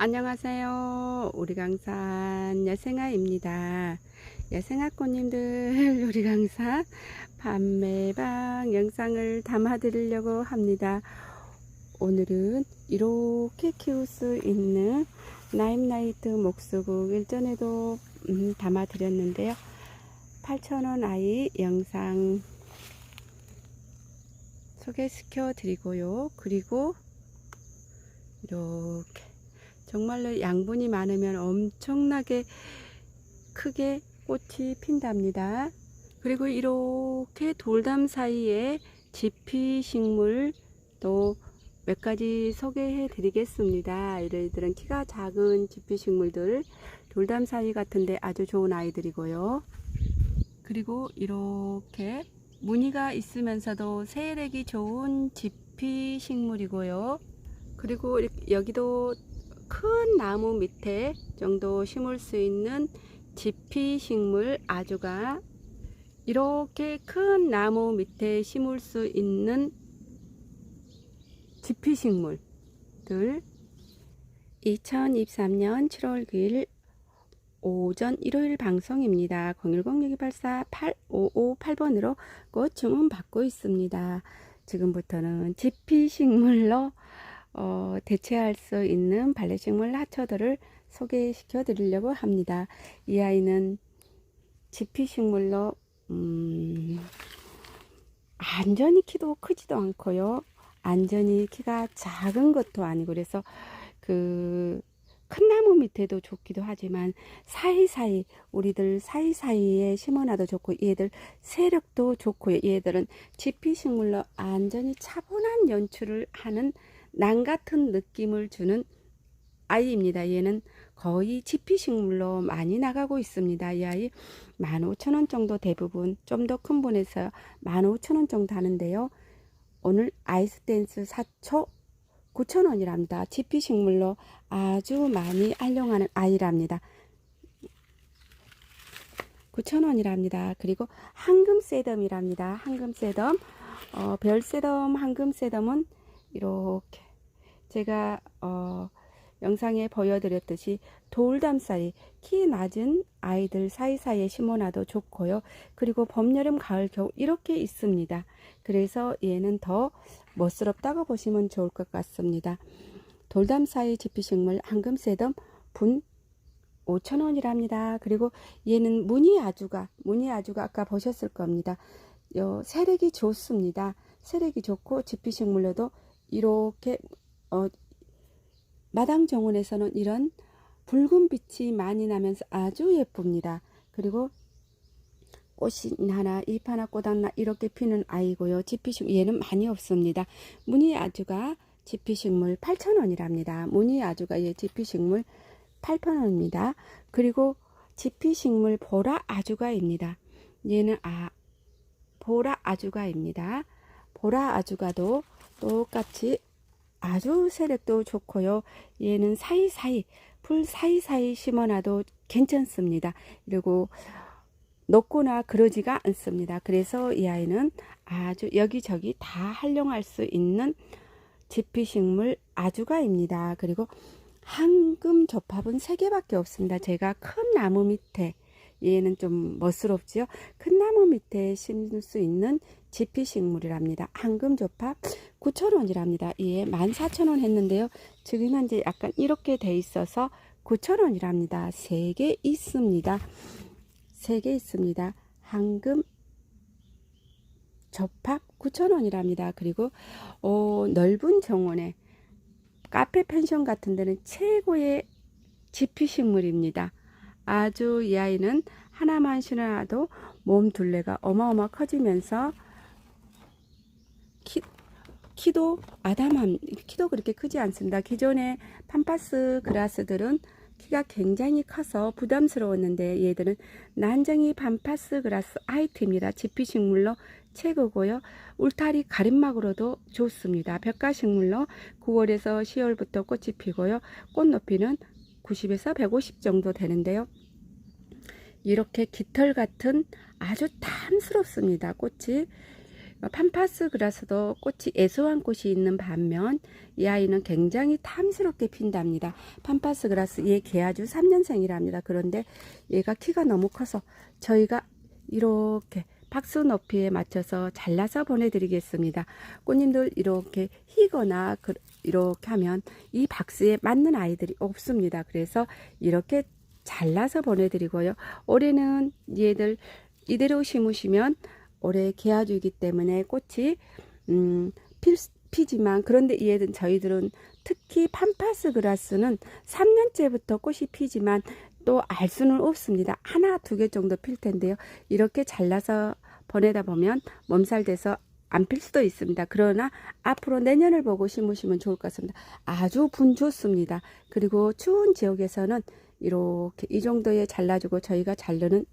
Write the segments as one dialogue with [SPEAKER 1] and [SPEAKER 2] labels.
[SPEAKER 1] 안녕하세요. 우리 강산 여생아입니다. 여생아꽃님들 우리 강산 판매방 영상을 담아드리려고 합니다. 오늘은 이렇게 키울 수 있는 나임나이트 목수국 일전에도 음, 담아드렸는데요. 8,000원 아이 영상 소개시켜 드리고요. 그리고 이렇게 정말로 양분이 많으면 엄청나게 크게 꽃이 핀답니다. 그리고 이렇게 돌담 사이에 지피 식물 또 몇 가지 소개해 드리겠습니다. 이들은 키가 작은 지피 식물들 돌담 사이 같은데 아주 좋은 아이들이고요. 그리고 이렇게 무늬가 있으면서도 세력이 좋은 지피 식물이고요. 그리고 여기도 큰 나무 밑에 정도 심을 수 있는 지피 식물 아주가 이렇게 큰 나무 밑에 심을 수 있는 지피 식물들 2023년 7월 9일 오전 일요일 방송입니다. 010-6284-8558번으로 꽃 주문 받고 있습니다. 지금부터는 지피 식물로 어, 대체할 수 있는 발레식물 하초들을 소개시켜 드리려고 합니다. 이 아이는 지피식물로 음, 안전히 키도 크지도 않고요. 안전히 키가 작은 것도 아니고 그래서 그 큰 나무 밑에도 좋기도 하지만 사이사이 우리들 사이사이에 심어놔도 좋고 얘들 세력도 좋고요. 얘들은 지피식물로 안전히 차분한 연출을 하는 난 같은 느낌을 주는 아이입니다. 얘는 거의 지피식물로 많이 나가고 있습니다. 이 아이 15,000원 정도 대부분 좀 더 큰 분에서 15,000원 정도 하는데요. 오늘 아이스댄스 4초 9,000원이랍니다. 지피식물로 아주 많이 활용하는 아이랍니다. 9,000원이랍니다. 그리고 황금세덤이랍니다. 황금세덤, 어, 별세덤, 황금세덤은 이렇게 제가 어, 영상에 보여드렸듯이 돌담 사이 키 낮은 아이들 사이사이에 심어놔도 좋고요. 그리고 봄, 여름, 가을, 겨울 이렇게 있습니다. 그래서 얘는 더 멋스럽다고 보시면 좋을 것 같습니다. 돌담 사이 지피식물 황금새덤 분 5,000원이랍니다. 그리고 얘는 무늬 아주가 무늬 아주가 아까 보셨을 겁니다. 요 세력이 좋습니다. 세력이 좋고 지피식물로도 이렇게 어, 마당 정원에서는 이런 붉은 빛이 많이 나면서 아주 예쁩니다. 그리고 꽃이 하나, 잎 하나, 꽃 하나 이렇게 피는 아이고요. 지피식 얘는 많이 없습니다. 무늬 아주가 지피식물 8,000원이랍니다. 무늬 아주가 예, 지피식물 8,000원입니다. 그리고 지피식물 보라 아주가입니다. 얘는 아 보라 아주가입니다. 보라 아주가도 똑같이 아주 세력도 좋고요. 얘는 사이사이 풀 사이사이 심어놔도 괜찮습니다. 그리고 녹거나 그러지가 않습니다. 그래서 이 아이는 아주 여기저기 다 활용할 수 있는 지피식물 아주가입니다. 그리고 황금 접합은 3개밖에 없습니다. 제가 큰 나무 밑에 얘는 좀 멋스럽지요. 큰 나무 밑에 심을 수 있는 지피식물이랍니다. 황금 접합 9,000원이랍니다. 예, 14,000원 했는데요. 지금 현재 약간 이렇게 돼 있어서 9,000원이랍니다. 3개 있습니다. 3개 있습니다. 황금 접합 9,000원이랍니다. 그리고 어, 넓은 정원에 카페 펜션 같은 데는 최고의 지피식물입니다. 아주 이 아이는 하나만 신어도 몸 둘레가 어마어마 커지면서 키, 키도 아담함, 키도 그렇게 크지 않습니다. 기존의 팜파스 그라스들은 키가 굉장히 커서 부담스러웠는데 얘들은 난정이 팜파스 그라스 하이트입니다. 지피식물로 최고고요. 울타리 가림막으로도 좋습니다. 벽가식물로 9월에서 10월부터 꽃이 피고요. 꽃 높이는 90에서 150 정도 되는데요. 이렇게 깃털 같은 아주 탐스럽습니다. 꽃이 판파스 그라스도 꽃이 애소한 꽃이 있는 반면 이 아이는 굉장히 탐스럽게 핀답니다. 판파스 그라스 얘 개아주 3년생이랍니다. 그런데 얘가 키가 너무 커서 저희가 이렇게 박스 높이에 맞춰서 잘라서 보내드리겠습니다. 꽃님들 이렇게 희거나 그- 이렇게 하면 이 박스에 맞는 아이들이 없습니다. 그래서 이렇게 잘라서 보내드리고요. 올해는 얘들 이대로 심으시면 올해 개아주이기 때문에 꽃이 음, 필, 피지만 그런데 얘는 저희들은 특히 판파스 그라스는 3년째부터 꽃이 피지만 또 알 수는 없습니다. 하나 두 개 정도 필 텐데요. 이렇게 잘라서 보내다 보면 몸살돼서 안 필 수도 있습니다. 그러나 앞으로 내년을 보고 심으시면 좋을 것 같습니다. 아주 분 좋습니다. 그리고 추운 지역에서는 이렇게 이 정도에 잘라주고 저희가 자르는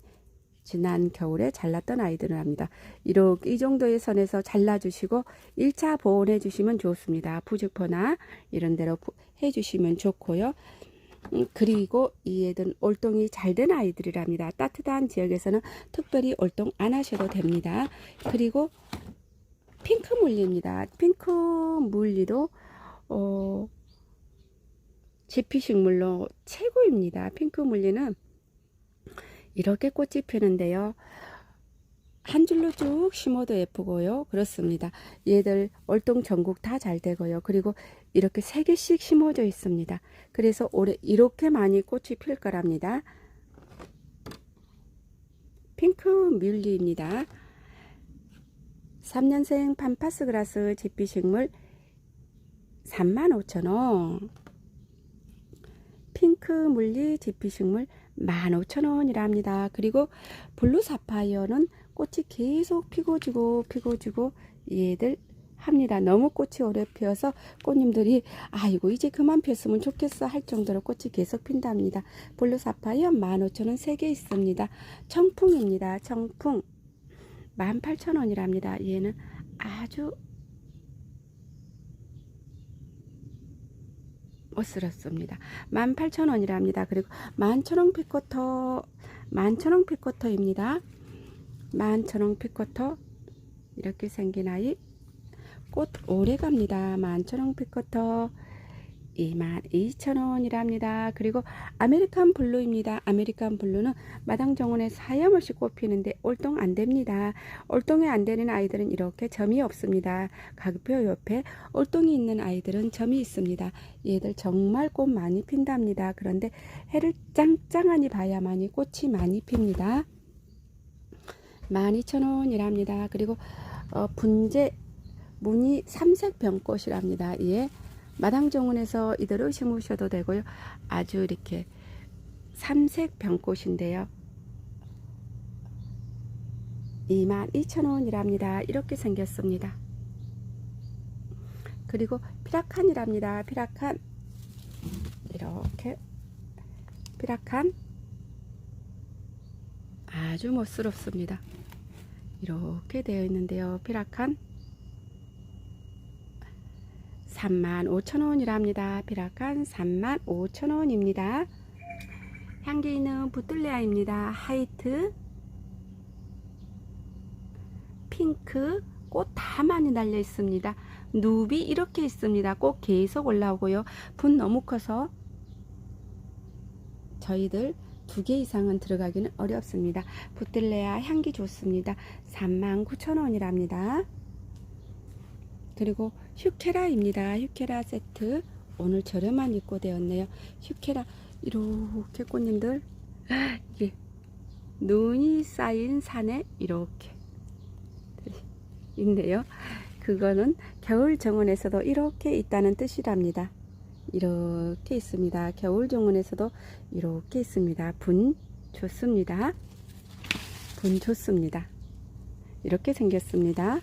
[SPEAKER 1] 지난 겨울에 잘랐던 아이들을 합니다. 이렇게 이 정도의 선에서 잘라주시고 1차 보온해 주시면 좋습니다. 부직포나 이런 데로 부- 해주시면 좋고요. 음, 그리고 이 애들은 올동이 잘 된 아이들이랍니다. 따뜻한 지역에서는 특별히 올동 안 하셔도 됩니다. 그리고 핑크 물리입니다. 핑크 물리도 어, 지피식물로 최고입니다. 핑크 물리는 이렇게 꽃이 피는데요. 한 줄로 쭉 심어도 예쁘고요. 그렇습니다. 얘들 월동 전국 다 잘 되고요. 그리고 이렇게 세 개씩 심어져 있습니다. 그래서 올해 이렇게 많이 꽃이 필 거랍니다. 핑크 뮬리입니다. 3년생 판파스 그라스 지피식물 35,000원. 핑크 물리 지피식물 15,000원이랍니다. 그리고 블루 사파이어는 꽃이 계속 피고 지고 피고 지고 얘들 합니다. 너무 꽃이 오래 피어서 꽃님들이 아이고 이제 그만 피었으면 좋겠어 할 정도로 꽃이 계속 핀답니다. 블루 사파이어 15,000원 3개 있습니다. 청풍입니다. 청풍 18,000원이랍니다. 얘는 아주 멋스럽습니다. 18,000원이랍니다. 그리고 만천원 피코터 만천원 피코터입니다. 만천원 피코터 이렇게 생긴 아이 꽃 오래 갑니다. 만천원 피코터 22,000원이랍니다. 그리고 아메리칸 블루입니다. 아메리칸 블루는 마당 정원에 사염없이 꽃피는데 올동 안 됩니다. 올동이 안 되는 아이들은 이렇게 점이 없습니다. 가격표 옆에 올동이 있는 아이들은 점이 있습니다. 얘들 정말 꽃 많이 핀답니다. 그런데 해를 짱짱하니 봐야만이 꽃이 많이 핍니다. 12,000원이랍니다. 그리고 어, 분재 무늬 삼색 병꽃이랍니다. 예. 마당 정원에서 이대로 심으셔도 되고요. 아주 이렇게 삼색 병꽃인데요. 22,000원이랍니다. 이렇게 생겼습니다. 그리고 피라칸이랍니다. 피라칸 이렇게 피라칸 아주 멋스럽습니다. 이렇게 되어 있는데요. 피라칸 35,000원이랍니다. 피라칸 35,000원입니다. 향기 있는 부틀레아입니다. 하이트, 핑크, 꽃 다 많이 달려 있습니다. 누비 이렇게 있습니다. 꽃 계속 올라오고요. 분 너무 커서 저희들 두 개 이상은 들어가기는 어렵습니다. 부틀레아 향기 좋습니다. 39,000원이랍니다. 그리고 휴케라입니다. 휴케라 세트 오늘 저렴한 입고 되었네요. 휴케라 이렇게 꽃님들 이게 눈이 쌓인 산에 이렇게 있네요. 그거는 겨울 정원에서도 이렇게 있다는 뜻이랍니다. 이렇게 있습니다. 겨울 정원에서도 이렇게 있습니다. 분 좋습니다. 분 좋습니다. 이렇게 생겼습니다.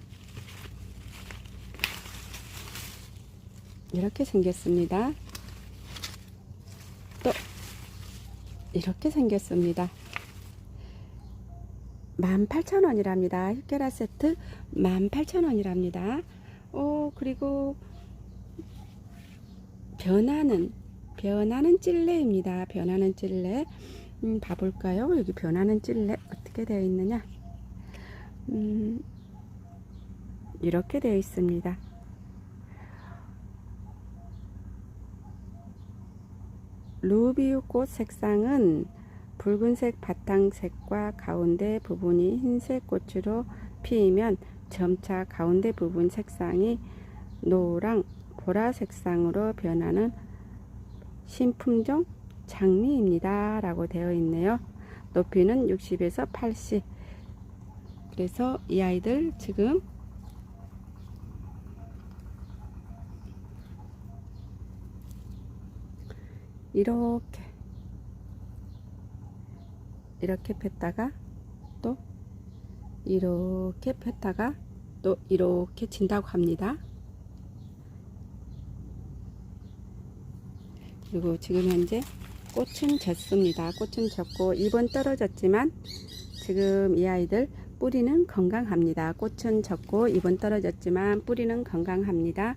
[SPEAKER 1] 이렇게 생겼습니다. 또 이렇게 생겼습니다. 18,000원이랍니다. 휴케라 세트 18,000원이랍니다. 오, 그리고 변하는 변하는 찔레입니다. 변하는 찔레. 음, 봐볼까요? 여기 변하는 찔레 어떻게 되어 있느냐? 음, 이렇게 되어 있습니다. 루비우 꽃 색상은 붉은색 바탕색과 가운데 부분이 흰색 꽃으로 피이면 점차 가운데 부분 색상이 노랑 보라 색상으로 변하는 신품종 장미입니다. 라고 되어 있네요. 높이는 60에서 80. 그래서 이 아이들 지금 이렇게 이렇게 폈다가 또 이렇게 폈다가 또 이렇게 진다고 합니다. 그리고 지금 현재 꽃은 졌습니다. 꽃은 졌고 잎은 떨어졌지만 지금 이 아이들 뿌리는 건강합니다. 꽃은 졌고 잎은 떨어졌지만 뿌리는 건강합니다.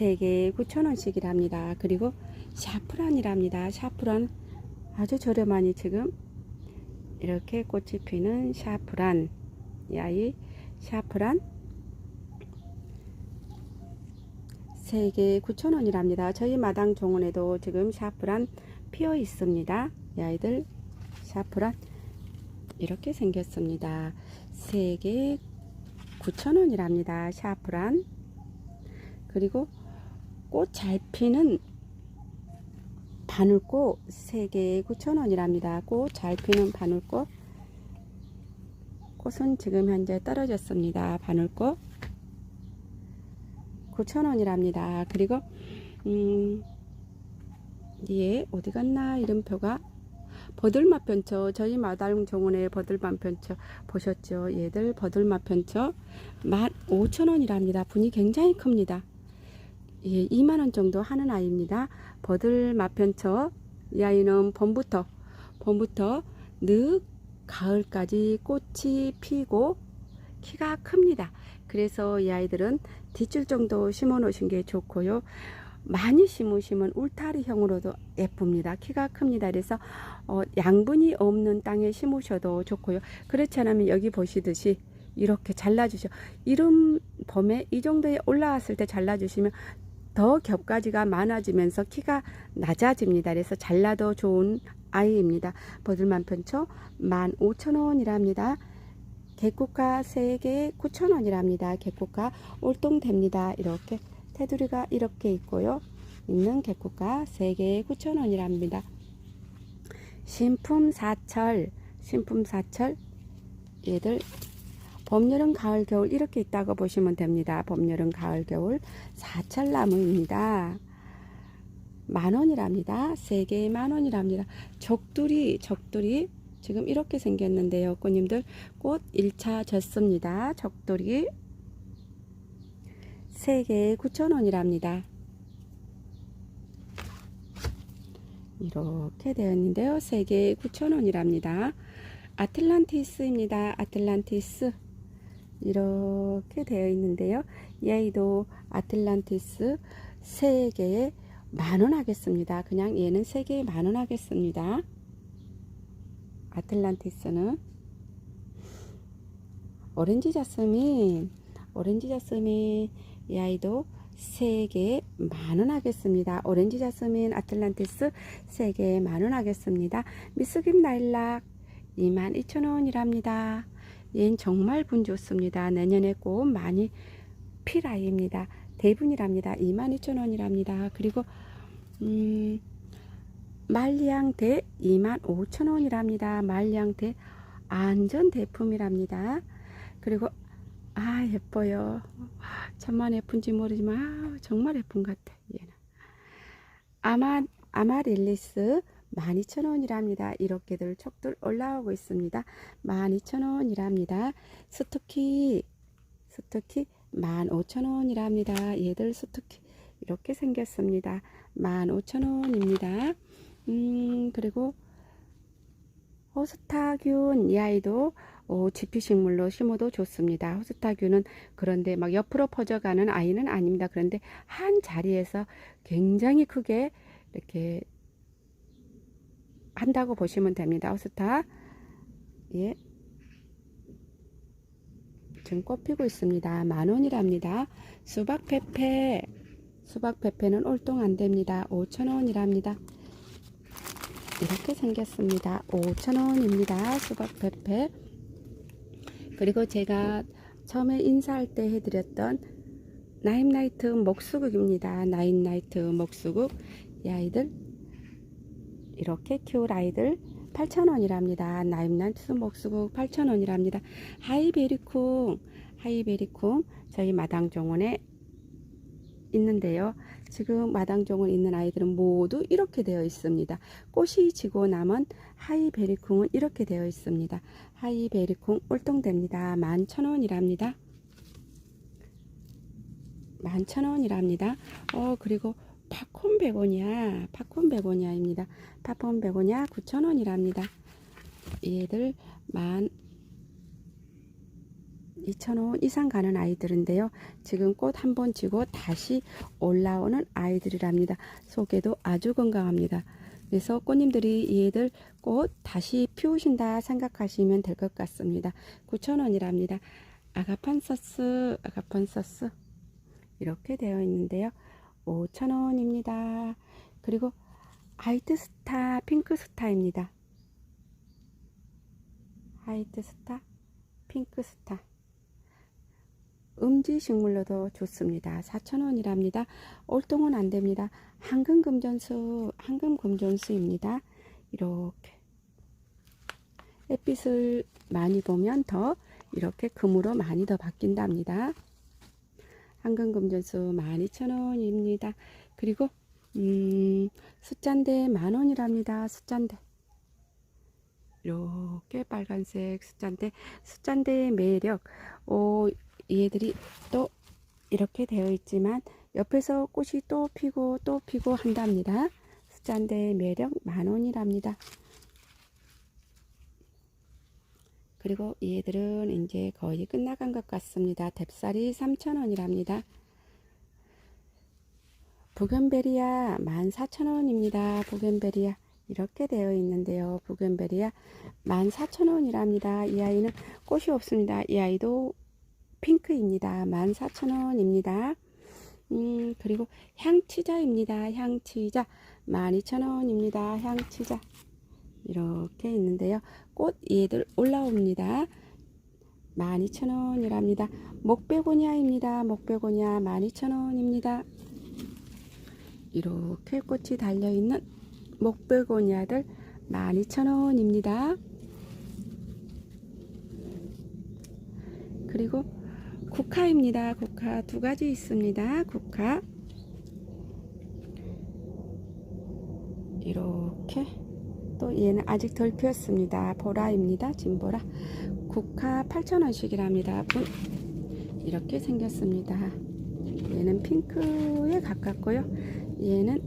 [SPEAKER 1] 3개에 9,000원씩이랍니다. 그리고 샤프란이랍니다. 샤프란 아주 저렴하니 지금 이렇게 꽃이 피는 샤프란 이 아이 샤프란 3개에 9,000원이랍니다. 저희 마당 종원에도 지금 샤프란 피어 있습니다. 이 아이들 샤프란 이렇게 생겼습니다. 3개에 9,000원이랍니다. 샤프란 그리고 꽃 잘 피는 바늘꽃 3개에 9,000원이랍니다. 꽃 잘 피는 바늘꽃 꽃은 지금 현재 떨어졌습니다. 바늘꽃 9,000원이랍니다. 그리고 음, 예 어디 갔나 이름표가 버들맛 편처 저희 마당 정원의 버들맛 편처 보셨죠? 얘들 버들맛 편처 15,000원이랍니다. 분이 굉장히 큽니다. 예, 2만원 정도 하는 아이입니다. 버들맛 편처 이 아이는 봄부터 봄부터 늦 가을까지 꽃이 피고 키가 큽니다. 그래서 이 아이들은 뒷줄 정도 심어 놓으신 게 좋고요. 많이 심으시면 울타리형으로도 예쁩니다. 키가 큽니다. 그래서 어, 양분이 없는 땅에 심으셔도 좋고요. 그렇지 않으면 여기 보시듯이 이렇게 잘라주셔. 이름 봄에 이 정도에 올라왔을 때 잘라주시면 더 겹가지가 많아지면서 키가 낮아집니다. 그래서 잘라도 좋은 아이입니다. 버들만 편초 15,000원이랍니다. 개국화 3개 9,000원이랍니다. 개국화 올동됩니다. 이렇게 테두리가 이렇게 있고요. 있는 개국화 3개에 9,000원이랍니다. 신품 사철, 신품 사철 얘들 봄, 여름, 가을, 겨울 이렇게 있다고 보시면 됩니다. 봄, 여름, 가을, 겨울 사철나무입니다. 만원이랍니다. 3개에 만원이랍니다. 적두리, 적두리 지금 이렇게 생겼는데요. 꽃님들 꽃 1차 졌습니다. 적돌이 3개에 9,000원이랍니다. 이렇게 되어 있는데요. 3개에 9,000원이랍니다. 아틀란티스입니다. 아틀란티스 이렇게 되어 있는데요. 이 아이도 아틀란티스 3개에 만원 하겠습니다. 그냥 얘는 3개에 만원 하겠습니다. 아틀란티스는 오렌지 자스민 오렌지 자스민 이 아이도 3개 만원 하겠습니다. 오렌지 자스민 아틀란티스 3개 만원 하겠습니다. 미스김 나일락 22,000원이랍니다. 얘는 정말 분 좋습니다. 내년에 꼭 많이 필 아이입니다. 대분이랍니다. 22,000원이랍니다. 그리고 음 말량대 25,000원이랍니다. 말량대 안전 대품이랍니다. 그리고 아 예뻐요. 천만 예쁜지 모르지만 아, 정말 예쁜 것 같아. 얘는 아마 아마릴리스 12,000원이랍니다. 이렇게들 촉들 올라오고 있습니다. 12,000원이랍니다. 스투키 스투키 15,000원이랍니다. 얘들 스투키 이렇게 생겼습니다. 15,000원입니다. 음, 그리고 호스타균 이 아이도 어, 지피식물로 심어도 좋습니다. 호스타균은 그런데 막 옆으로 퍼져가는 아이는 아닙니다. 그런데 한 자리에서 굉장히 크게 이렇게 한다고 보시면 됩니다. 호스타 예. 지금 꽃 피고 있습니다. 만 원이랍니다. 수박 페페 수박 페페는 올동 안 됩니다. 5천 원이랍니다. 이렇게 생겼습니다. 5천 원입니다. 수박 페페. 그리고 제가 처음에 인사할 때 해드렸던 나임나이트 목수국입니다. 나임나이트 목수국 이 아이들 이렇게 키울 아이들 8,000원이랍니다. 나임나이트 목수국 8,000원이랍니다. 하이베리쿵 하이베리쿵 저희 마당정원에 있는데요. 지금 마당종은 있는 아이들은 모두 이렇게 되어 있습니다. 꽃이 지고 남은 하이베리쿵은 이렇게 되어 있습니다. 하이베리쿵 올동됩니다. 11,000원이랍니다. 11,000원이랍니다. 어, 그리고 팝콘 베고니아, 팝콘 베고니아입니다. 팝콘 베고니아 9,000원이랍니다. 얘들 만 2,000원 이상 가는 아이들인데요. 지금 꽃 한 번 지고 다시 올라오는 아이들이랍니다. 속에도 아주 건강합니다. 그래서 꽃님들이 얘들 꽃 다시 피우신다 생각하시면 될 것 같습니다. 9,000원이랍니다. 아가판서스, 아가판서스 이렇게 되어 있는데요. 5,000원입니다. 그리고 하이트스타, 핑크스타입니다. 하이트스타, 핑크스타. 음지 식물로도 좋습니다. 4,000원이랍니다. 올동은 안됩니다. 황금금전수, 황금금전수입니다. 이렇게 햇빛을 많이 보면 더 이렇게 금으로 많이 더 바뀐답니다. 황금금전수 12,000원입니다. 그리고 음, 숫잔대 만원이랍니다. 숫잔대 이렇게 빨간색 숫잔대 숫잔대의 매력 오, 얘들이 또 이렇게 되어 있지만 옆에서 꽃이 또 피고 또 피고 한답니다. 숫잔대의 매력 만원이랍니다. 그리고 얘들은 이제 거의 끝나간 것 같습니다. 뎁살이 3,000원이랍니다. 부겐베리아 14,000원입니다. 부겐베리아 이렇게 되어 있는데요. 부겐베리아 14,000원이랍니다. 이 아이는 꽃이 없습니다. 이 아이도 핑크입니다. 14,000원입니다. 음, 그리고 향치자입니다. 향치자 12,000원입니다. 향치자 이렇게 있는데요. 꽃 얘들 올라옵니다. 12,000원이랍니다. 목베고니아입니다. 목베고니아 12,000원입니다. 이렇게 꽃이 달려있는 목베고니아들 12,000원입니다. 그리고 국화입니다. 국화 두 가지 있습니다. 국화 이렇게 또 얘는 아직 덜 피었습니다. 보라입니다. 진보라 국화 8,000원씩이랍니다. 분 이렇게 생겼습니다. 얘는 핑크에 가깝고요. 얘는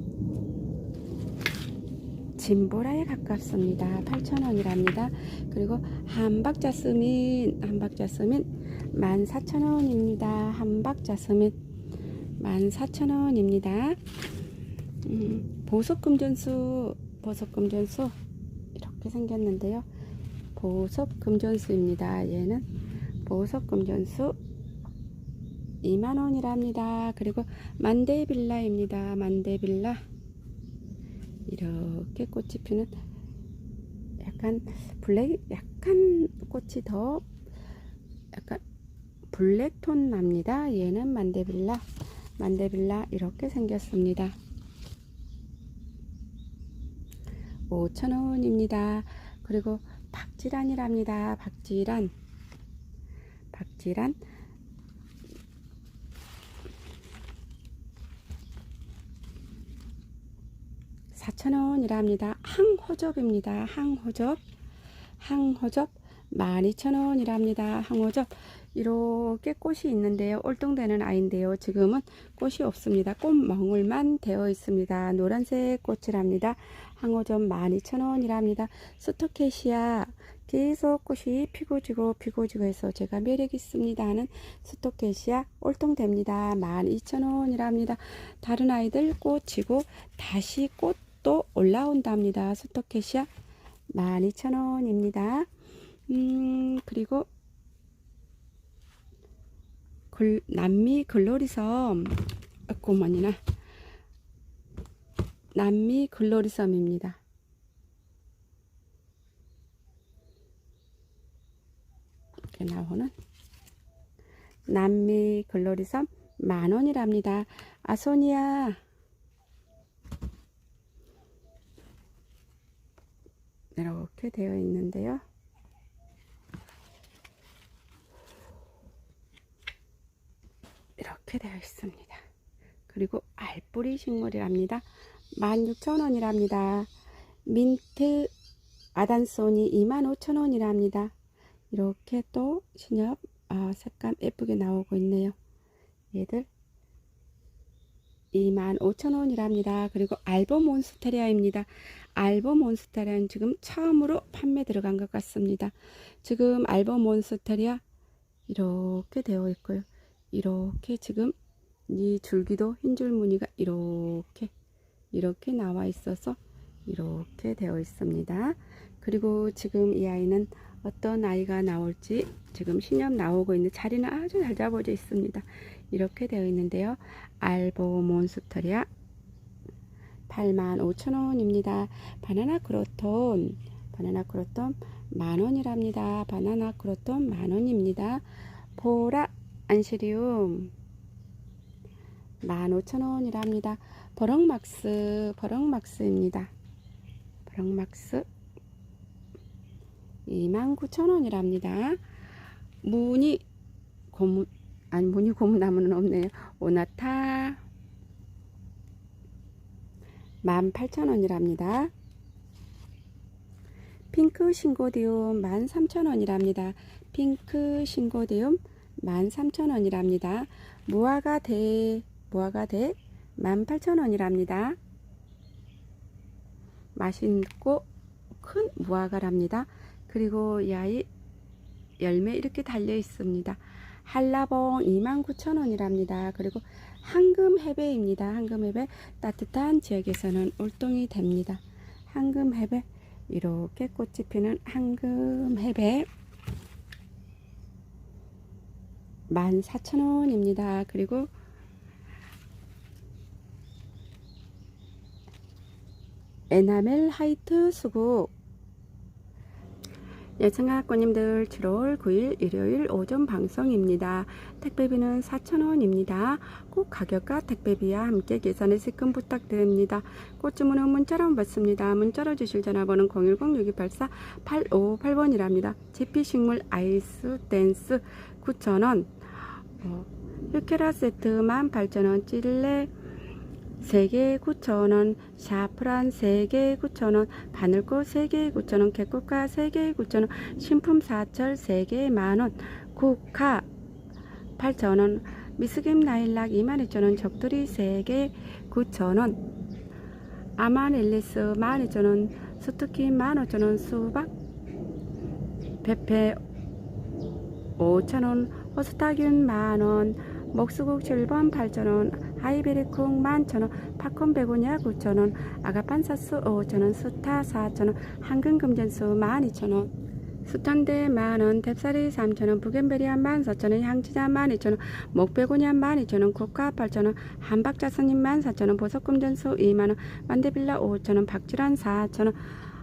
[SPEAKER 1] 진보라에 가깝습니다. 8,000원이랍니다. 그리고 한박자스민, 한박자스민 14,000원입니다. 한박자스민 14,000원입니다. 음, 보석금전수, 보석금전수 이렇게 생겼는데요. 보석 금전수입니다. 얘는 보석 금전수 2만원이랍니다. 그리고 만데빌라입니다. 만데빌라 이렇게 꽃이 피는 약간 블랙 약간 꽃이 더 약간 블랙톤 납니다. 얘는 만데빌라 만데빌라 이렇게 생겼습니다. 5,000원입니다. 그리고 박지란이랍니다. 박지란 박지란 4,000원이랍니다. 항호접입니다. 항호접. 항호접 12,000원이랍니다. 항호접. 이렇게 꽃이 있는데요. 올동되는 아이인데요. 지금은 꽃이 없습니다. 꽃멍울만 되어 있습니다. 노란색 꽃이랍니다. 항호접 12,000원이랍니다. 스토케시아 계속 꽃이 피고 지고 피고 지고 해서 제가 매력 있습니다 하는 스토케시아 올동됩니다. 12,000원이랍니다. 다른 아이들 꽃 지고 다시 꽃또 올라온답니다. 스토케시아 12,000원입니다. 음, 그리고 글, 남미 글로리섬 꼬마니나 남미 글로리섬입니다. 이렇게 나오는 남미 글로리섬 만원이랍니다. 아소니아 이렇게 되어 있는데요. 이렇게 되어 있습니다. 그리고 알뿌리 식물이랍니다. 16,000원이랍니다. 민트 아단소니 25,000원이랍니다. 이렇게 또 신엽 아, 색감 예쁘게 나오고 있네요. 얘들 25,000원이랍니다. 그리고 알보 몬스테리아입니다. 알보 몬스테리아는 지금 처음으로 판매 들어간 것 같습니다. 지금 알보 몬스테리아 이렇게 되어 있고요. 이렇게 지금 이 줄기도 흰 줄 무늬가 이렇게 이렇게 나와 있어서 이렇게 되어 있습니다. 그리고 지금 이 아이는 어떤 아이가 나올지 지금 신염 나오고 있는 자리는 아주 잘 잡아져 있습니다. 이렇게 되어 있는데요. 알보 몬스터리아 85,000원입니다. 바나나 크로톤 바나나 크로톤 만원이랍니다. 바나나 크로톤 만원입니다. 보라 안시리움 15,000원이랍니다. 버럭막스 버럭막스입니다. 버럭막스 29,000원이랍니다. 무늬 고무 아니 무늬 고무나무는 없네요. 오나타 18,000원이랍니다. 핑크 신고디움 13,000원이랍니다. 핑크 신고디움 13,000원이랍니다. 무화과 대 무화과 대 18,000원이랍니다. 맛있고 큰 무화과랍니다. 그리고 이 아이 열매 이렇게 달려 있습니다. 한라봉 29,000원이랍니다. 그리고 황금해배입니다. 황금해배 따뜻한 지역에서는 울동이 됩니다. 황금해배 이렇게 꽃이 피는 황금해배 14,000원입니다. 그리고 에나멜 하이트 수국 예청학권님들 7월 9일 일요일 오전 방송입니다. 택배비는 4,000원입니다. 꼭 가격과 택배비와 함께 계산해 세금 부탁드립니다. 꽃 주문은 문자로 받습니다. 문자로 주실 전화번호는 010-6284-8558번이랍니다. 지피식물 아이스 댄스 9,000원 어, 유케라 세트 18,000원 찔레 3개 9,000원, 샤프란 3개 9,000원, 바늘꽃 3개 9,000원, 개꽃가 3개 9,000원, 신품 사철 3개 만원, 국화 8,000원, 미스김 나일락 22,000원, 적돌이 3개 9,000원, 아마넬리스 12,000원, 스투키 15,000원, 수박 페페 5,000원, 호스타균 만원, 목수국 7번 8,000원, 하이베리콩 11,000원, 팝콘 베고니아 9,000원, 아가판사스 5,000원, 수타 4,000원, 한근금전수 12,000원, 수탄대 만원, 뎁사리 3,000원, 부겐베리아 14,000원, 향치자 12,000원, 목베고니아 12,000원, 코카 8,000원, 한박자선님 14,000원, 보석금전수 2만원, 만데빌라 5,000원, 박지란 4,000원,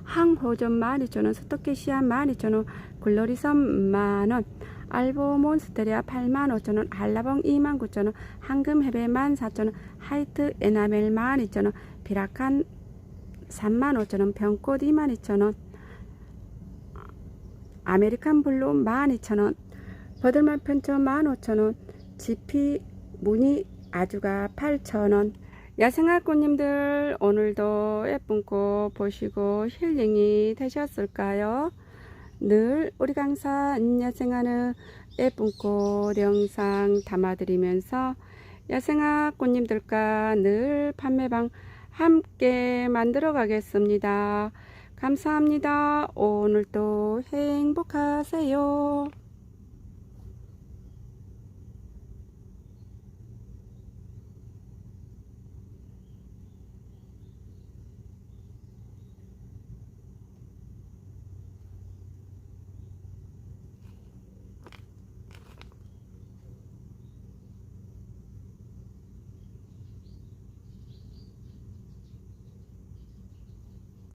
[SPEAKER 1] 항호전 12,000원, 스토케시아 12,000원, 굴러리섬 만원, 알보 몬 스테리아 85,000원, 한라봉 29,000원, 황금해배 14,000원, 하이트 에나멜 12,000원, 비라칸 35,000원, 병꽃 22,000원, 아메리칸 블루 12,000원, 버들만 편처 15,000원, 지피 무늬 아주가 8,000원, 야생화꽃님들 오늘도 예쁜 꽃 보시고 힐링이 되셨을까요? 늘 우리 강사 야생화는 예쁜 꽃 영상 담아드리면서 야생화 꽃님들과 늘 판매방 함께 만들어 가겠습니다. 감사합니다. 오늘도 행복하세요.